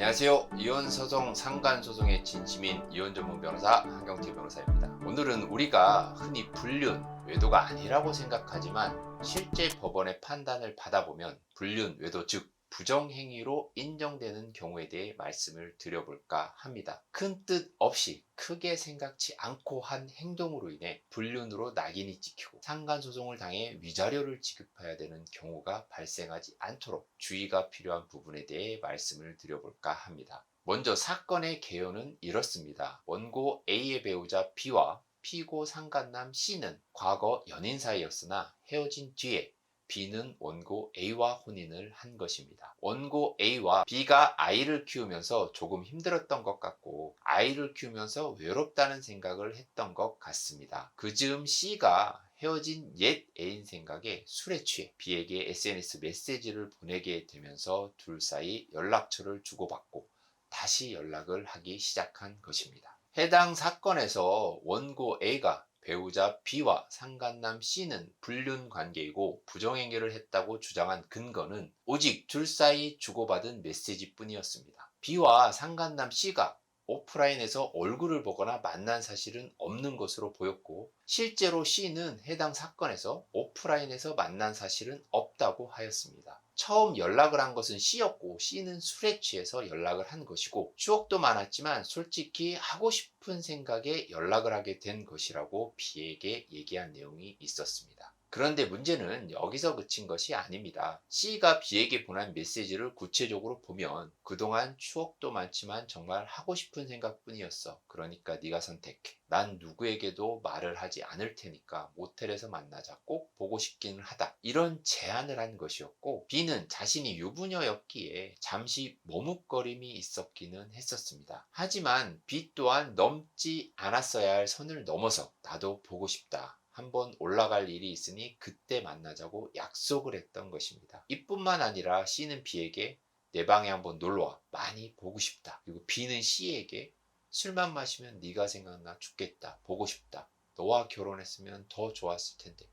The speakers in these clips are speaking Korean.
안녕하세요. 이혼소송 상간소송의 진심인 이혼 전문 변호사 한경태 변호사입니다. 오늘은 우리가 흔히 불륜, 외도가 아니라고 생각하지만 실제 법원의 판단을 받아보면 불륜, 외도 즉 부정행위로 인정되는 경우에 대해 말씀을 드려볼까 합니다. 큰 뜻 없이 크게 생각지 않고 한 행동으로 인해 불륜으로 낙인이 찍히고 상간소송을 당해 위자료를 지급해야 되는 경우가 발생하지 않도록 주의가 필요한 부분에 대해 말씀을 드려볼까 합니다. 먼저 사건의 개요는 이렇습니다. 원고 A의 배우자 B와 피고 상간남 C는 과거 연인 사이였으나 헤어진 뒤에 B는 원고 A와 혼인을 한 것입니다. 원고 A와 B가 아이를 키우면서 조금 힘들었던 것 같고 아이를 키우면서 외롭다는 생각을 했던 것 같습니다. 그 즈음 C가 헤어진 옛 애인 생각에 술에 취해 B에게 SNS 메시지를 보내게 되면서 둘 사이 연락처를 주고받고 다시 연락을 하기 시작한 것입니다. 해당 사건에서 원고 A가 배우자 B와 상간남 C는 불륜 관계이고 부정행위를 했다고 주장한 근거는 오직 둘 사이 주고받은 메시지 뿐이었습니다. B와 상간남 C가 오프라인에서 얼굴을 보거나 만난 사실은 없는 것으로 보였고 실제로 C는 해당 사건에서 오프라인에서 만난 사실은 없다고 하였습니다. 처음 연락을 한 것은 C였고 C는 술에 취해서 연락을 한 것이고 추억도 많았지만 솔직히 하고 싶은 생각에 연락을 하게 된 것이라고 B에게 얘기한 내용이 있었습니다. 그런데 문제는 여기서 그친 것이 아닙니다. C가 B에게 보낸 메시지를 구체적으로 보면 그동안 추억도 많지만 정말 하고 싶은 생각뿐이었어. 그러니까 네가 선택해. 난 누구에게도 말을 하지 않을 테니까 모텔에서 만나자. 꼭 보고 싶기는 하다. 이런 제안을 한 것이었고 B는 자신이 유부녀였기에 잠시 머뭇거림이 있었기는 했었습니다. 하지만 B 또한 넘지 않았어야 할 선을 넘어서 나도 보고 싶다. 한번 올라갈 일이 있으니 그때 만나자고 약속을 했던 것입니다. 이뿐만 아니라 C는 B에게 내 방에 한번 놀러와 많이 보고 싶다. 그리고 B는 C에게 술만 마시면 네가 생각나 죽겠다. 보고 싶다. 너와 결혼했으면 더 좋았을 텐데.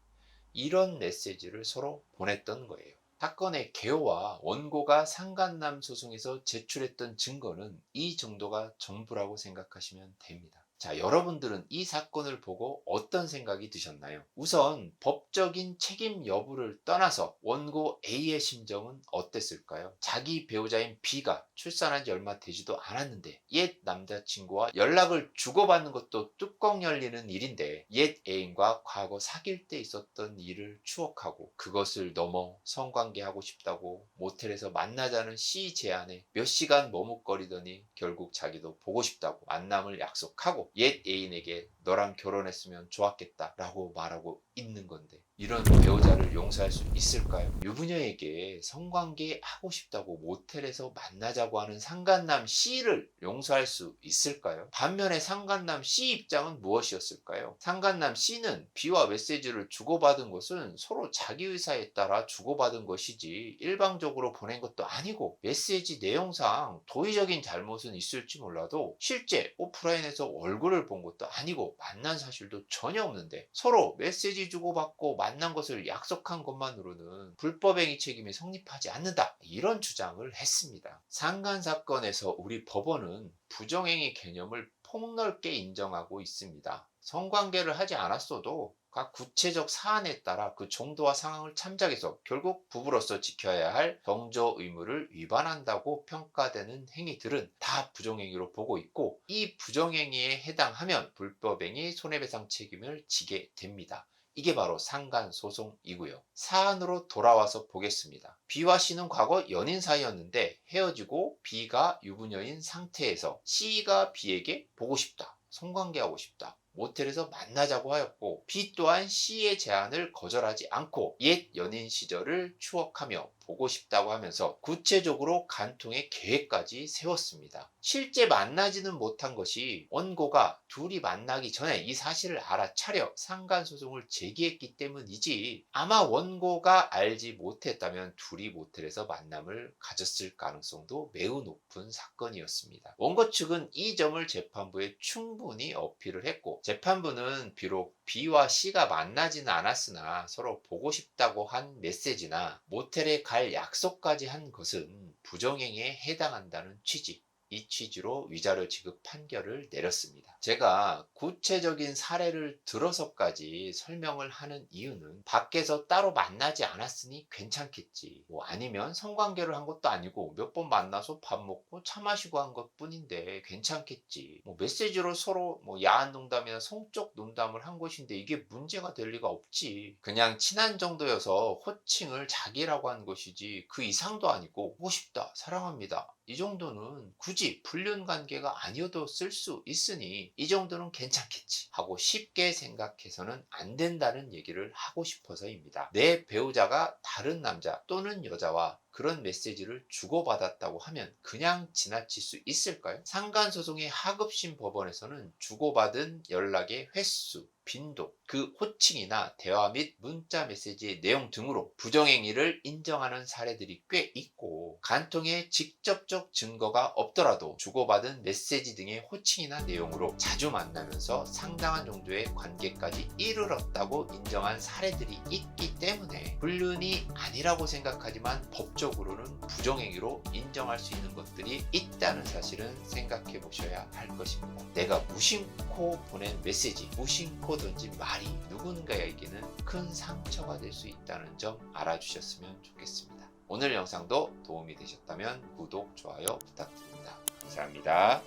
이런 메시지를 서로 보냈던 거예요. 사건의 개요와 원고가 상간남 소송에서 제출했던 증거는 이 정도가 전부라고 생각하시면 됩니다. 자, 여러분들은 이 사건을 보고 어떤 생각이 드셨나요? 우선 법적인 책임 여부를 떠나서 원고 A의 심정은 어땠을까요? 자기 배우자인 B가 출산한 지 얼마 되지도 않았는데 옛 남자친구와 연락을 주고받는 것도 뚜껑 열리는 일인데 옛 애인과 과거 사귈 때 있었던 일을 추억하고 그것을 넘어 성관계하고 싶다고 모텔에서 만나자는 C 제안에 몇 시간 머뭇거리더니 결국 자기도 보고 싶다고 만남을 약속하고 옛 애인에게 너랑 결혼했으면 좋았겠다 라고 말하고 있는 건데 이런 배우자를 용서할 수 있을까요? 유부녀에게 성관계 하고 싶다고 모텔에서 만나자고 하는 상간남 C를 용서할 수 있을까요? 반면에 상간남 C 입장은 무엇이었을까요? 상간남 C는 B와 메시지를 주고받은 것은 서로 자기 의사에 따라 주고받은 것이지 일방적으로 보낸 것도 아니고 메시지 내용상 도의적인 잘못은 있을지 몰라도 실제 오프라인에서 얼굴을 본 것도 아니고 만난 사실도 전혀 없는데 서로 메시지 주고받고 만난 것을 약속한 것만으로는 불법행위 책임이 성립하지 않는다. 이런 주장을 했습니다. 상간 사건에서 우리 법원은 부정행위 개념을 폭넓게 인정하고 있습니다. 성관계를 하지 않았어도 각 구체적 사안에 따라 그 정도와 상황을 참작해서 결국 부부로서 지켜야 할 경조 의무를 위반한다고 평가되는 행위들은 다 부정행위로 보고 있고 이 부정행위에 해당하면 불법행위 손해배상 책임을 지게 됩니다. 이게 바로 상간소송이고요. 사안으로 돌아와서 보겠습니다. B와 C는 과거 연인 사이였는데 헤어지고 B가 유부녀인 상태에서 C가 B에게 보고 싶다. 성관계하고 싶다. 모텔에서 만나자고 하였고 B 또한 C의 제안을 거절하지 않고 옛 연인 시절을 추억하며 보고 싶다고 하면서 구체적으로 간통의 계획까지 세웠습니다. 실제 만나지는 못한 것이 원고가 둘이 만나기 전에 이 사실을 알아차려 상간소송을 제기했기 때문이지 아마 원고가 알지 못했다면 둘이 모텔에서 만남을 가졌을 가능성도 매우 높은 사건이었습니다. 원고 측은 이 점을 재판부에 충분히 어필을 했고 재판부는 비록 B와 C가 만나지는 않았으나 서로 보고 싶다고 한 메시지나 모텔에 갈 약속까지 한 것은 부정행위에 해당한다는 취지. 이 취지로 위자료 지급 판결을 내렸습니다. 제가 구체적인 사례를 들어서까지 설명을 하는 이유는 밖에서 따로 만나지 않았으니 괜찮겠지. 뭐 아니면 성관계를 한 것도 아니고 몇 번 만나서 밥 먹고 차 마시고 한 것 뿐인데 괜찮겠지. 뭐 메시지로 서로 뭐 야한 농담이나 성적 농담을 한 것인데 이게 문제가 될 리가 없지. 그냥 친한 정도여서 호칭을 자기라고 한 것이지 그 이상도 아니고 보고 싶다, 사랑합니다. 이 정도는 굳이 불륜 관계가 아니어도 쓸 수 있으니 이 정도는 괜찮겠지 하고 쉽게 생각해서는 안 된다는 얘기를 하고 싶어서입니다. 내 배우자가 다른 남자 또는 여자와 그런 메시지를 주고받았다고 하면 그냥 지나칠 수 있을까요? 상간소송의 하급심 법원에서는 주고받은 연락의 횟수, 빈도, 그 호칭이나 대화 및 문자 메시지의 내용 등으로 부정행위를 인정하는 사례들이 꽤 있고 간통의 직접적 증거가 없더라도 주고받은 메시지 등의 호칭이나 내용으로 자주 만나면서 상당한 정도의 관계까지 이르렀다고 인정한 사례들이 있기 때문에 불륜이 아니라고 생각하지만 법적으로는 부정행위로 인정할 수 있는 것들이 있다는 사실은 생각해 보셔야 할 것입니다. 내가 무심코 보낸 메시지, 무심코 던진 말이 누군가에게는 큰 상처가 될 수 있다는 점 알아주셨으면 좋겠습니다. 오늘 영상도 도움이 되셨다면 구독, 좋아요 부탁드립니다. 감사합니다.